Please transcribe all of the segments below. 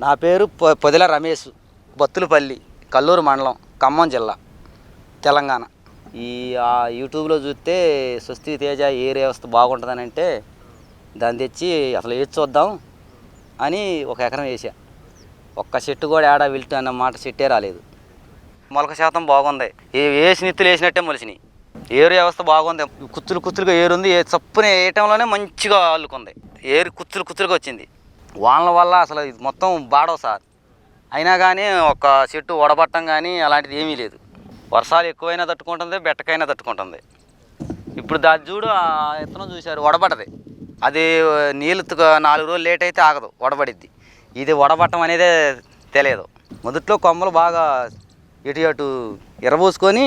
నా పేరు పొ- పొదిల రమేష్ బత్తులపల్లి కల్లూరు మండలం ఖమ్మం జిల్లా తెలంగాణ. ఈ ఆ యూట్యూబ్లో చూస్తే స్వస్తి తేజ ఏరి వ్యవస్థ బాగుంటుందని అంటే దాన్ని తెచ్చి అసలు వేసి చూద్దాం అని ఒక ఎకరం వేసా ఒక్క చెట్టు కూడా ఏడా వెళ్తూ అన్న మాట చెట్టే రాలేదు. మొలక శాతం బాగుంది. ఏ వేసి నిత్తులు వేసినట్టే మొలిసినాయి. ఏరు వ్యవస్థ బాగుంది. కుచ్చులు కుచ్చులుగా ఏరుంది. ఏ చప్పున వేయటంలోనే మంచిగా అల్లుకుంది. ఏరు కుచ్చులు కుచ్చులుగా వచ్చింది. వానల వల్ల అసలు ఇది మొత్తం బాడవు సార్. అయినా కానీ ఒక చెట్టు వడబట్టం కానీ అలాంటిది ఏమీ లేదు. వర్షాలు ఎక్కువైనా తట్టుకుంటుంది బెట్టకైనా తట్టుకుంటుంది. ఇప్పుడు దాని చూడు ఆ విత్తనం చూశారు వడబడది అది నీళ్ళు నాలుగు రోజులు లేట్ అయితే ఆగదు వడబడిద్ది. ఇది వడబట్టం అనేదే తెలియదు. మొదట్లో కొమ్మలు బాగా ఇటు అటు ఎరబోసుకొని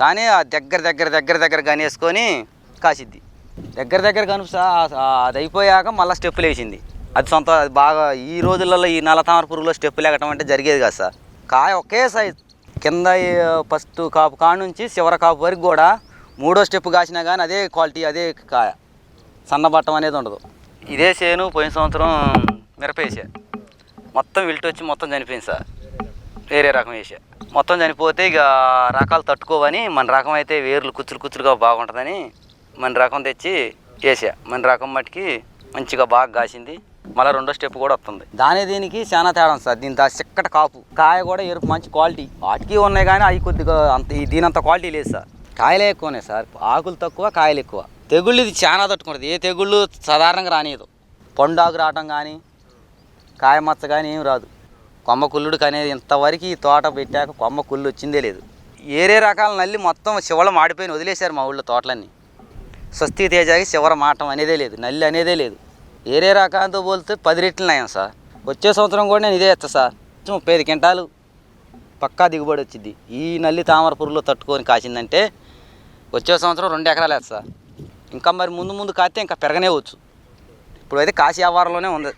కానీ ఆ దగ్గర దగ్గర దగ్గర దగ్గర గనేసుకొని కాసిద్ది. దగ్గర దగ్గర కనుక అది అయిపోయాక మళ్ళీ స్టెప్పులు వేసింది. అది సొంత అది బాగా ఈ రోజులలో ఈ నల్ల తామర పురుగులో స్టెప్పులు ఎగటం అంటే జరిగేది కాదు సార్. కాయ ఒకే సైజ్. కింద ఫస్ట్ కాపు కాడ నుంచి చివర కాపు వరకు కూడా మూడో స్టెప్ కాసినా కానీ అదే క్వాలిటీ అదే కాయ. సన్నబట్టం అనేది ఉండదు. ఇదే చేను పోయిన సంవత్సరం మిరపేసా మొత్తం విల్ట్ వచ్చి మొత్తం చనిపోయింది సార్. వేరే రకం వేసా. మొత్తం చనిపోతే ఇక రకాలు తట్టుకోవని మన రకం అయితే వేర్లు కుచ్చులు కుచ్చులుగా బాగుంటుందని మన రకం తెచ్చి వేసా. మన రకం మట్టుకి మంచిగా బాగా కాసింది. మళ్ళీ రెండో స్టెప్ కూడా వస్తుంది. దాని దీనికి చాలా తేడా సార్. దీని చిక్కటి కాపు. కాయ కూడా ఎరుపు మంచి క్వాలిటీ. వాటికి ఉన్నాయి కానీ అవి కొద్దిగా అంత దీనంత క్వాలిటీ లేదు సార్. కాయలే ఎక్కువనే సార్. ఆకులు తక్కువ కాయలు ఎక్కువ. తెగుళ్ళు ఇది చాలా తట్టుకుంటుంది. ఏ తెగుళ్ళు సాధారణంగా రానియదు. పండాకు రావటం కానీ కాయ మచ్చ కానీ ఏం రాదు. కొమ్మ కుల్లుడికి అనేది ఇంతవరకు ఈ తోట పెట్టాక కొమ్మ కుళ్ళు వచ్చిందే లేదు. ఏరే రకాల నల్లి మొత్తం శివలం మాడిపోయిన వదిలేశారు మా ఊళ్ళో తోటలన్నీ. స్వస్తి తేజాకి శివర మాటం అనేదే లేదు. నల్లి అనేదే లేదు. ఏరే రకాలతో పోలితే పది రెట్లు నయం సార్. వచ్చే సంవత్సరం కూడా నేను ఇదే ఇస్తా సార్. ముప్పై ఐదు క్వింటాలు పక్కా దిగుబడి వచ్చింది ఈ నల్లి తామర పురుగులో తట్టుకొని కాసిందంటే వచ్చే సంవత్సరం రెండు ఎకరాలు వేస్తా సార్. ఇంకా మరి ముందు ముందు కాస్తే ఇంకా పెరగనే వచ్చు. ఇప్పుడు అయితే కాశీ వ్యాపారంలోనే ఉంది.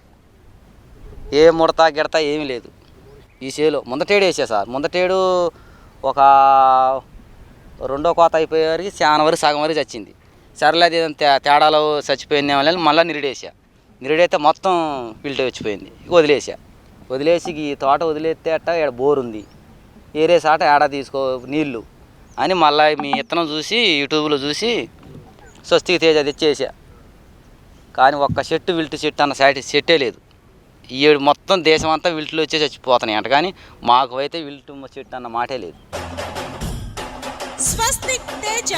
ఏ ముడత గిడత ఏమీ లేదు. ఈ చేలో ముందటేడు వేసా సార్. ముందటేడు ఒక రెండో కోత అయిపోయేవారికి చాలా వరకు సగం వరకు చచ్చింది. సరేలే తే- తేడాలో చచ్చిపోయిందేమో మళ్ళీ నిరుడేసా నిరుడైతే మొత్తం ఫిల్టర్ వచ్చిపోయింది. వదిలేసా. వదిలేసి ఈ తోట వదిలేస్తే అట్ట ఇక్కడ బోర్ ఉంది ఏరే సాట ఏడా తీసుకో నీళ్ళు అని మళ్ళీ మీ ఇత్తనం చూసి యూట్యూబ్లో చూసి స్వస్తికి తేజ తెచ్చేసా. కానీ ఒక్క చెట్టు విల్టు చెట్టు అన్న సైట్ చెట్టే లేదు. ఈ మొత్తం దేశం అంతా విల్టులు వచ్చే చచ్చిపోతున్నాయి అంట. కానీ మాకు అయితే విల్టు చెట్టు అన్న మాటే లేదు. స్వస్తిక్ తేజ